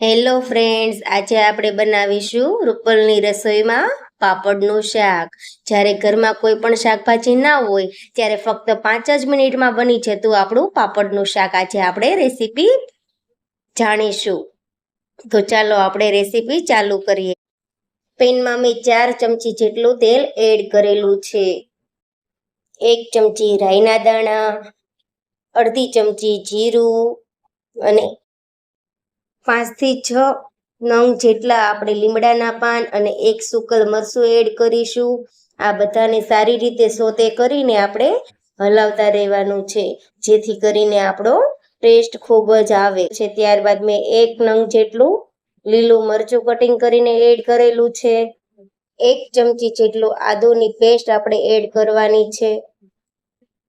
Hello friends આજે આપણે બનાવીશું રૂપલની રસોઈમાં પાપડનું શાક. જ્યારે ઘરમાં કોઈ પણ શાકભાજી ના હોય, ત્યારે ફક્ત પાંચ જ મિનિટમાં બની જતું આપણું પાપડનું શાક. આજે આપણે રેસીપી જાણીશું. તો ચાલો આપણે રેસીપી ચાલુ કરીએ. પેનમાં મેં ચાર ચમચી જેટલું તેલ એડ કરેલું છે. એક ચમચી રાઈના દાણા, અડધી ચમચી જીરું અને પાંચથી છ નંગ જેટલા આપણે લીમડાના પાન અને એક સુકલ મરચું એડ કરીશું. આ બધાને સારી રીતે સોતે કરીને આપણે હલાવતા રહેવાનું છે. જેથી કરીને આપણો ટેસ્ટ ખૂબ જ આવે છે. ત્યારબાદ મેં એક નંગ જેટલું લીલું મરચું કટિંગ કરીને એડ કરેલું છે. એક ચમચી જેટલું આદુની પેસ્ટ આપણે એડ કરવાની છે.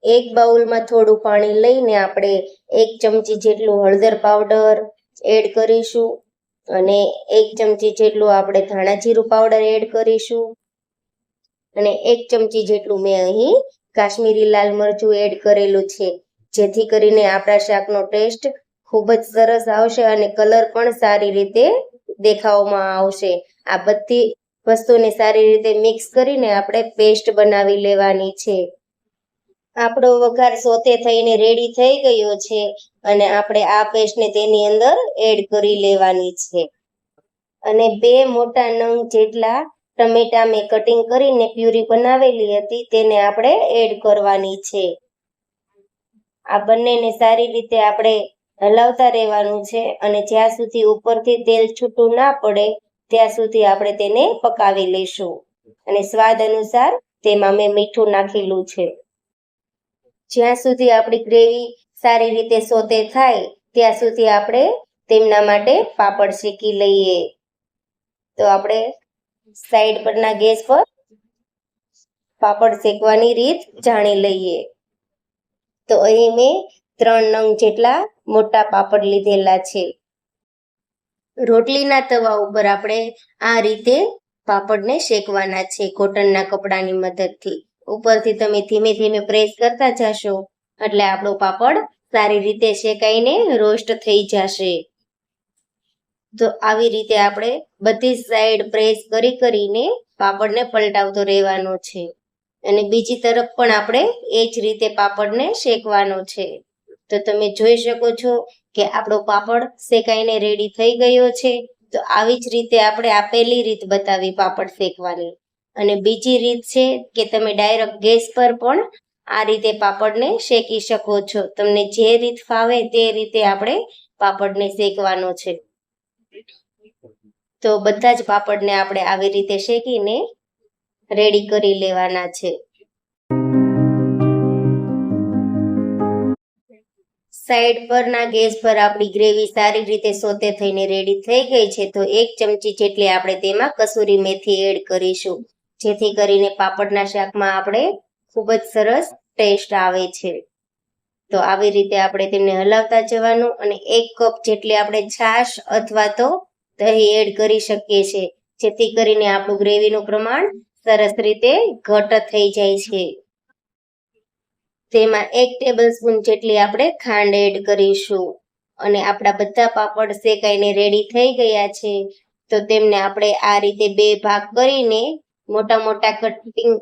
એક બાઉલમાં થોડું પાણી લઈને આપણે એક ચમચી જેટલું હળદર પાવડર એડ કરીશું અને એક ચમચી જેટલું આપણે ધાણા જીરું પાવડર એડ કરીશું અને એક ચમચી જેટલું મેં અહીં કાશ્મીરી લાલ મરચું એડ કરેલું છે. જેથી કરીને આપણા શાકનો ટેસ્ટ ખૂબ જ સરસ આવશે અને કલર પણ સારી રીતે દેખાવામાં આવશે. આ બધી વસ્તુને સારી રીતે મિક્સ કરીને આપણે પેસ્ટ બનાવી લેવાની છે. આપણો વઘાર સોતે થઈને રેડી થઈ ગયો છે અને આપણે આ પેસ્ટને તેની અંદર એડ કરી લેવાની છે. અને બે મોટા નંગ જેટલા ટમેટા મેં કટિંગ કરીને પ્યુરી બનાવેલી હતી તેને આપણે એડ કરવાની છે. આ બંનેને સારી રીતે આપણે હલાવતા રહેવાનું છે અને જ્યાં સુધી ઉપરથી તેલ છૂટું ના પડે ત્યાં સુધી આપણે તેને પકાવી લઈશું. અને સ્વાદ અનુસાર તેમાં મેં મીઠું નાખેલું છે. જ્યાં સુધી આપણી ગ્રેવી સારી રીતે સોતે થાય, ત્યાં સુધી આપણે તેમના માટે પાપડ શેકી લઈએ. તો આપણે સાઈડ પરના ગેસ પર પાપડ શેકવાની રીત જાણી લઈએ. તો અહીં મેં ત્રણ નંગ જેટલા મોટા પાપડ લીધેલા છે. રોટલીના તવા ઉપર આપણે આ રીતે પાપડને શેકવાના છે કોટનના કપડાની મદદથી. ઉપરથી તમે ધીમે ધીમે પ્રેસ કરતા જશો. એટલે આપણો પાપડ સારી રીતે શેકાઈને રોસ્ટ થઈ જશે. તો આવી રીતે આપણે બધી સાઈડ પ્રેસ કરી કરીને પાપડને પલટાવતો રહેવાનો છે. અને બીજી તરફ પણ આપણે એ જ રીતે પાપડને શેકવાનો છે. તો તમે જોઈ શકો છો કે આપણો પાપડ શેકાઈને રેડી થઈ ગયો છે. તો આવી જ રીતે આપણે આપેલી રીત બતાવી પાપડ શેકવાની. અને બીજી રીત છે કે તમે ડાયરેક્ટ ગેસ પર પણ આ રીતે પાપડને શેકી શકો છો. તમને જે રીત ફાવે તે રીતે આપણે પાપડને શેકવાનો છે. તો બધા જ પાપડને આપણે આવી રીતે શેકીને રેડી કરી લેવાના છે. સાઈડ પરના ગેસ પર આપણી ગ્રેવી સારી રીતે સોતે થઈને રેડી થઈ ગઈ છે તો એક ચમચી જેટલી આપણે તેમાં કસૂરી મેથી એડ કરીશું. જેથી કરીને પાપડના શાકમાં આપણે ખૂબ જ સરસ ટેસ્ટ આવે છે. તો આવી રીતે આપણે તેમને હલાવતા જવાનું અને એક કપ જેટલી આપણે છાશ અથવા તો દહીં એડ કરી શકીએ છીએ, જેથી કરીને આપણું ગ્રેવીનું પ્રમાણ સરસ રીતે ઘટ થઈ જાય છે. તેમાં એક ટેબલ સ્પૂન જેટલી આપણે ખાંડ એડ કરીશું અને આપણા બધા પાપડ શેકાઈને રેડી થઈ ગયા છે. તો તેમને આપણે આ રીતે બે ભાગ કરીને મોટા મોટા કટિંગ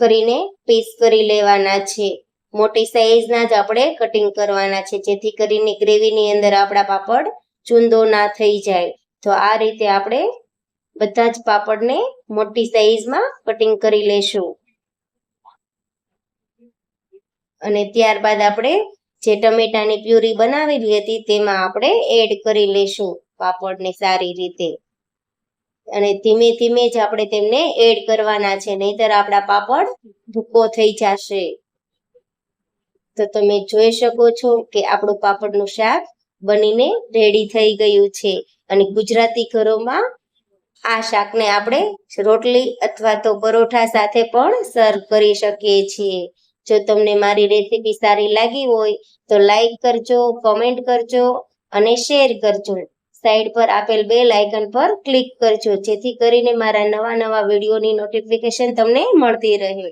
કરીને પીસ કરી લેવાના છે. મોટી સાઈઝના જ આપણે કટિંગ કરવાના છે, જેથી કરીને ગ્રેવીની અંદર આપણા પાપડ ચૂંદો ના થઈ જાય. તો આ રીતે આપણે બધા જ પાપડને મોટી સાઈઝમાં કટિંગ કરી લેશું. અને ત્યારબાદ આપણે જે ટમેટાની પ્યુરી બનાવેલી હતી, તેમાં આપણે એડ કરી લેશું પાપડને સારી રીતે. અને ધીમે ધીમે જ આપણે તેમને એડ કરવાના છે. નહીતર આપણા પાપડ ભૂકો થઈ જશે. તો તમે જોઈ શકો છો કે આપણું પાપડનું શાક બનીને રેડી થઈ ગયું છે. અને ગુજરાતી ઘરોમાં આ શાકને આપણે રોટલી અથવા તો પરોઠા સાથે પણ સર્વ કરી શકીએ છીએ. જો તમને મારી રેસીપી સારી લાગી હોય તો લાઈક કરજો કોમેન્ટ કરજો અને શેર કરજો. સાઈડ પર આપેલ બેલ આઇકન પર ક્લિક કરજો, જેથી કરીને મારા નવા નવા વિડીયોની નોટિફિકેશન તમને મળતી રહે.